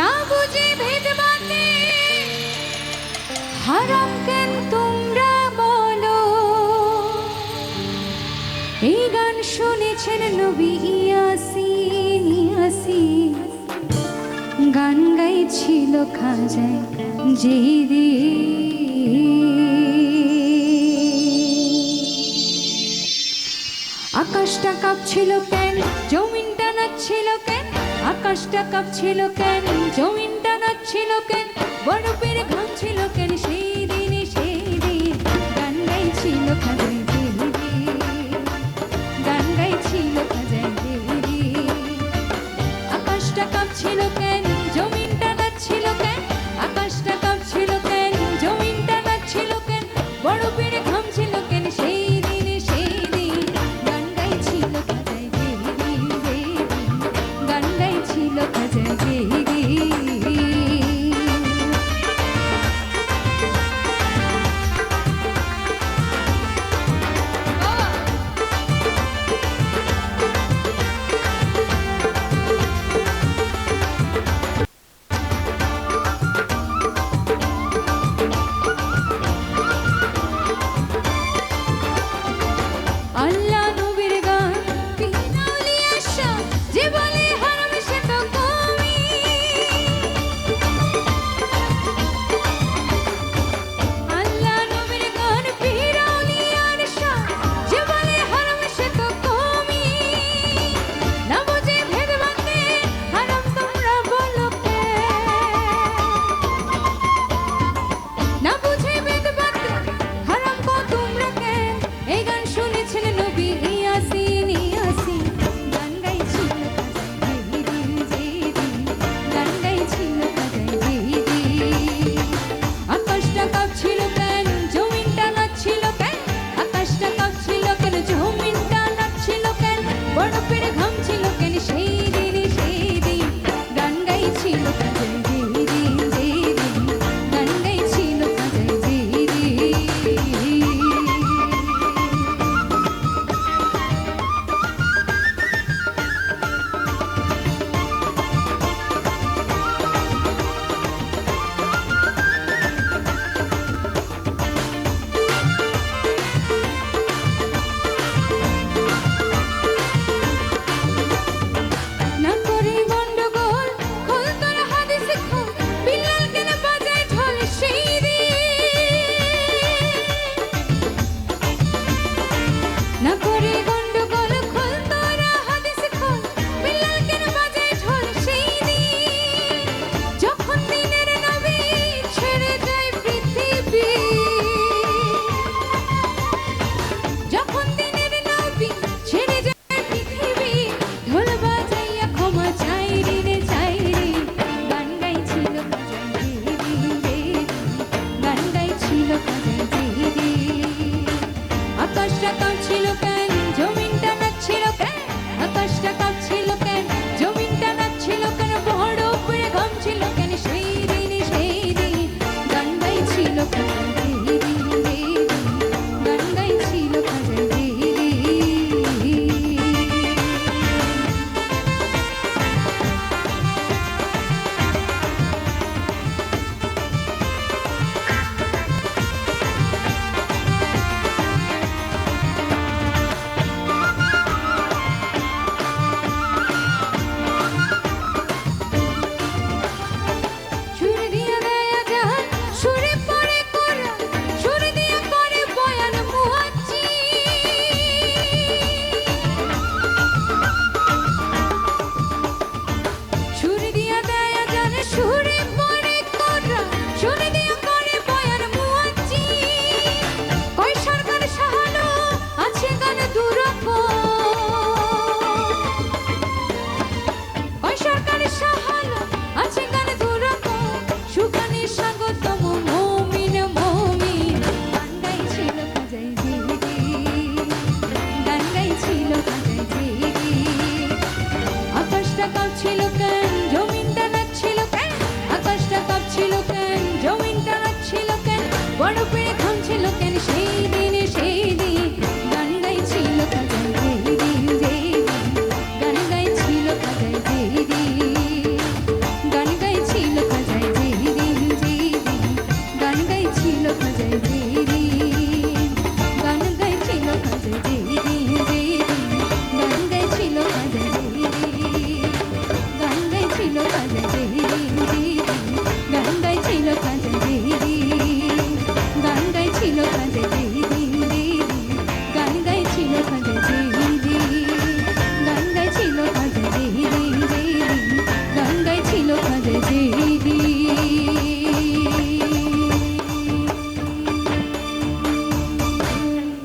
না বুঝে ভেদবাতে হারাম কেন তোমরা বলো? এই গান শুনেছেন নবী ইয়াসি ইয়াসি গান গাইছিল খাজাই যেই আকাশটা কাঁপছিল কেন, জমিনটা নাচছিল কেন? আকাশটা কাঁপছিল কেন? জমিনটা নাচছিল কেন? বরফের ঘামছিল আকাশটা কাঁদছিল কেন? জমিনটা নাচছিল কেন? আকাশটা কাঁপছিল কেন? জমিনটা নাচছিল কেন? আকাশটা কাঁপছিল কেন? জমিনটা নাচছিল কেন? বড় পেয়ে থামছিল কেন? সেই দিনে, সেই দিন গান গাইছিল কাজাই যেই দিন যেই দিন গান গাইছিল কাজাই যেই দিন। গান গাইছিল কাজাই যেই দিন যেই দিন গান গাইছিল কাজাই যেই